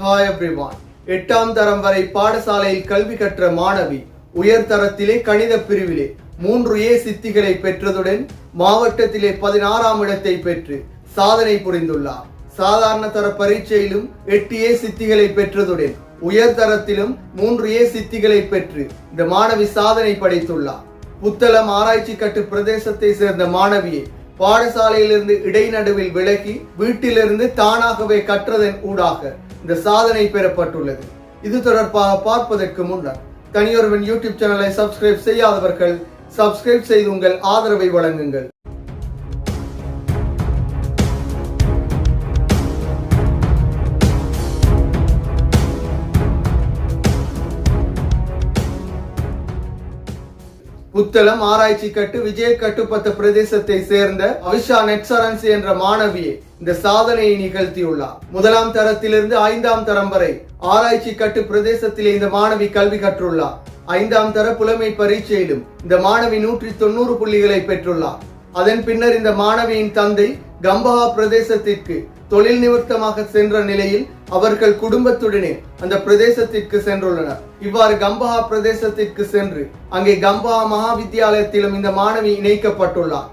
Hi everyone எட்டாம் தரம் வரை பாடசாலையில் கல்வி கற்ற மாணவி உயர்தரத்திலே கணித பிரிவிலே மூன்று ஏ சித்திகளை பெற்றதுடன் மாவட்டத்திலே பதினாறாம் இடத்தை பெற்று சாதனை புரிந்துள்ளார். சாதாரண தர பரீட்சையிலும் எட்டு ஏ சித்திகளை பெற்றதுடன் உயர்தரத்திலும் மூன்று ஏ சித்திகளை பெற்று இந்த மாணவி சாதனை படைத்துள்ளார். புத்தளம் ஆராய்ச்சி கட்டு பிரதேசத்தை சேர்ந்த மாணவியை பாடசாலையிலிருந்து இடைநடுவில் விலகி வீட்டிலிருந்து தானாகவே கற்றதன் ஊடாக இந்த சாதனை பெறப்பட்டுள்ளது. இது தொடர்பாக பார்ப்பதற்கு முன்னர் தனியொருவன் யூடியூப் சேனலை சப்ஸ்கிரைப் செய்யாதவர்கள் சப்ஸ்கிரைப் செய்து உங்கள் ஆதரவை வழங்குங்கள். புத்தளம் ஆராய்ச்சி கட்டு விஜய கட்டுப்பத்த பிரதேசத்தை சேர்ந்த அவிஷா நெட்சரன்ஸ் என்ற மாணவியை இந்த சாதனையை நிகழ்த்தியுள்ளார். முதலாம் தரத்திலிருந்து ஐந்தாம் தரம் வரை ஆராய்ச்சி கட்டு பிரதேசத்திலே இந்த மாணவி கல்வி கற்றுள்ளார். ஐந்தாம் தர புலமை பரீட்சையிலும் இந்த மாணவி நூற்றி தொண்ணூறு புள்ளிகளை பெற்றுள்ளார். அதன் பின்னர் இந்த மாணவியின் தந்தை கம்பஹா பிரதேசத்திற்கு தொழில் நிமித்தமாக சென்ற நிலையில் அவர்கள் குடும்பத்துடனே அந்த பிரதேசத்திற்கு சென்றுள்ளனர். இவ்வாறு கம்பஹா பிரதேசத்திற்கு சென்று அங்கே கம்பஹா மகாவித்தியாலயத்திலும் இந்த மாணவி இணைக்கப்பட்டுள்ளார்.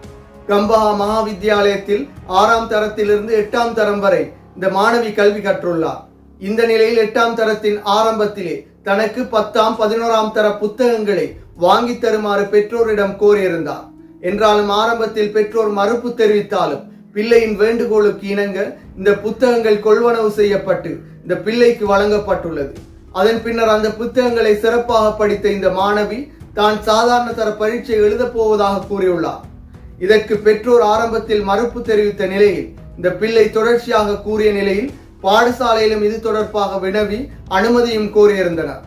கம்பஹா மகாவித்தியாலயத்தில் ஆறாம் தரத்திலிருந்து எட்டாம் தரம் வரை இந்த மாணவி கல்வி கற்றுள்ளார். இந்த நிலையில் எட்டாம் தரத்தின் ஆரம்பத்திலே தனக்கு பத்தாம் பதினோராம் தர புத்தகங்களை வாங்கி தருமாறு பெற்றோரிடம் கோரியிருந்தார். என்றாலும் ஆரம்பத்தில் பெற்றோர் மறுப்பு தெரிவித்தாலும் பிள்ளையின் வேண்டுகோளுக்கு இணங்க இந்த புத்தகங்கள் கொள்வனவு செய்யப்பட்டு இந்த பிள்ளைக்கு வழங்கப்பட்டுள்ளது. அதன் பின்னர் அந்த புத்தகங்களை சிறப்பாக படித்த இந்த மாணவி தான் சாதாரண தர பரீட்சை எழுதப் போவதாக கூறியுள்ளார். இதற்கு பெற்றோர் ஆரம்பத்தில் மறுப்பு தெரிவித்த நிலையில் இந்த பிள்ளை தொடர்ச்சியாக கூறிய நிலையில் பாடசாலையிலும் இது தொடர்பாக வினவி அனுமதியும் கோரியிருந்தனர்.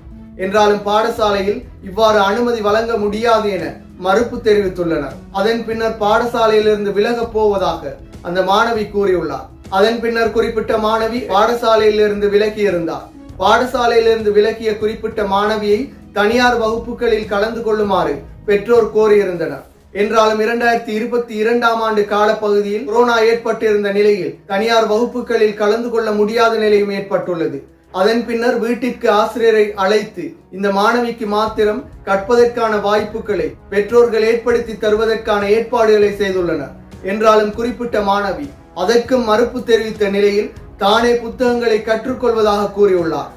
என்றாலும் பாடசாலையில் இவ்வாறு அனுமதி வழங்க முடியாது என மறுப்பு தெரிவித்துள்ளனர். அதன் பின்னர் பாடசாலையிலிருந்து விலகப் போவதாக அந்த மாணவி கூறியுள்ளார். அதன் பின்னர் குறிப்பிட்ட மாணவி பாடசாலையிலிருந்து விலகி இருந்தார் பாடசாலையிலிருந்து விலகிய குறிப்பிட்ட மாணவியை தனியார் வகுப்புகளில் கலந்து கொள்ளுமாறு பெற்றோர் கோரியிருந்தனர். என்றாலும் இரண்டாயிரத்தி இருபத்தி இரண்டாம் ஆண்டு காலப்பகுதியில் கொரோனா ஏற்பட்டிருந்த நிலையில் தனியார் வகுப்புகளில் கலந்து கொள்ள முடியாத நிலையும் ஏற்பட்டுள்ளது. அதன் பின்னர் வீட்டிற்கு ஆசிரியரை அழைத்து இந்த மாணவிக்கு மாத்திரம் கற்பதற்கான வாய்ப்புகளை பெற்றோர்கள் ஏற்படுத்தி தருவதற்கான ஏற்பாடுகளை செய்துள்ளனர். என்றாலும் குறிப்பிட்ட மாணவி அதற்கும் மறுப்பு தெரிவித்த நிலையில் தானே புத்தகங்களை கற்றுக்கொள்வதாக கூறியுள்ளார்.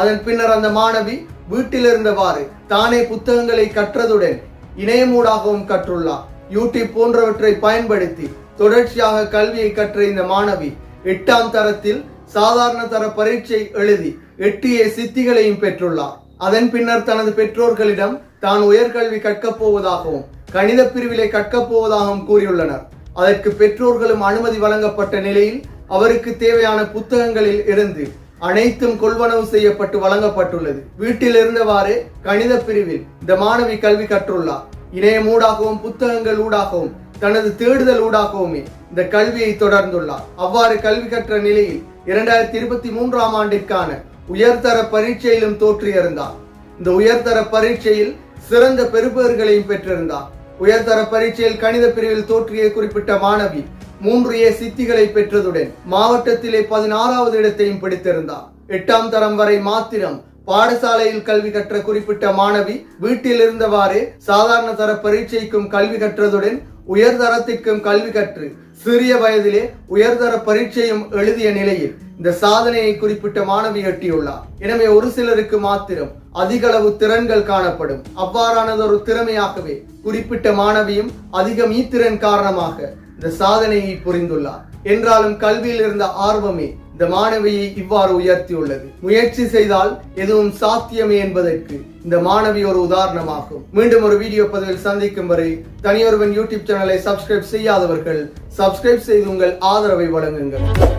அதன் பின்னர் அந்த மாணவி வீட்டில் இருந்தவாறு தானே புத்தகங்களை கற்றதுடன் இணையமூடாகவும் கற்றுள்ளார். யூடியூப் போன்றவற்றை பயன்படுத்தி தொடர்ச்சியாக கல்வியை கற்ற இந்த மாணவி எட்டாம் தரத்தில் சாதாரண தர பரீட்சை எழுதி எட்டிய சித்திகளையும் பெற்றுள்ளார். அதன் பின்னர் தனது பெற்றோர்களிடம் தான் உயர்கல்வி கற்கப் போவதாகவும் கணித பிரிவிலை கற்கப் போவதாகவும் கூறியுள்ளனர். அதற்கு பெற்றோர்களும் அனுமதி வழங்கப்பட்ட நிலையில் அவருக்கு தேவையான புத்தகங்களில் இருந்து அனைத்தும் கொள்வனவு செய்யப்பட்டு வழங்கப்பட்டுள்ளது. வீட்டில் இருந்தவாறு கணித பிரிவில் இந்த மாணவி கல்வி கற்றுள்ளார். இணையம் ஊடாகவும் புத்தகங்கள் ஊடாகவும் தனது தேடுதல் ஊடாகவுமே இந்த கல்வியை தொடர்ந்துள்ளார். அவ்வாறு கல்வி கற்ற நிலையில் இரண்டாயிரத்தி இருபத்தி மூன்றாம் ஆண்டிற்கான உயர்தர பரீட்சையிலும் தோற்றியிருந்தார். இந்த உயர்தர பரீட்சையில் சிறந்த பெறுபேறுகளையும் பெற்றிருந்தார். உயர்தர பரீட்சையில் கணித பிரிவில் தோற்றிய குறிப்பிட்ட மாணவி மூன்று ஏ சித்திகளை பெற்றதுடன் மாவட்டத்திலே பதினாறாவது இடத்தையும் பிடித்திருந்தார். எட்டாம் தரம் வரை மாத்திரம் பாடசாலையில் கல்வி கற்ற குறிப்பிட்ட மாணவி வீட்டில் இருந்தவாறு சாதாரண தர பரீட்சைக்கும் கல்வி கற்றதுடன் உயர்தரத்திற்கும் கல்வி கற்று சிறிய வயதிலே உயர்தர பரீட்சையும் எழுதிய நிலையில் இந்த சாதனையை குறிப்பிட்ட மாணவி எட்டியுள்ளார். எனவே ஒரு சிலருக்கு மாத்திரம் அதிகளவு திறன்கள் காணப்படும். அவ்வாறானதொரு திறமையாகவே குறிப்பிட்ட மாணவியும் அதிக மீத்திறன் காரணமாக இந்த சாதனையை புரிந்துள்ளார். என்றாலும் கல்வியில் இருந்த ஆர்வமே இந்த மாணவியை இவ்வாறு உயர்த்தியுள்ளது. முயற்சி செய்தால் எதுவும் சாத்தியமே என்பதற்கு இந்த மாணவி ஒரு உதாரணமாகும். மீண்டும் ஒரு வீடியோ பதிவில் சந்திக்கும் வரை தனியொருவன் யூடியூப் சேனலை சப்ஸ்கிரைப் செய்யாதவர்கள் சப்ஸ்கிரைப் செய்து உங்கள் ஆதரவை வழங்குங்கள்.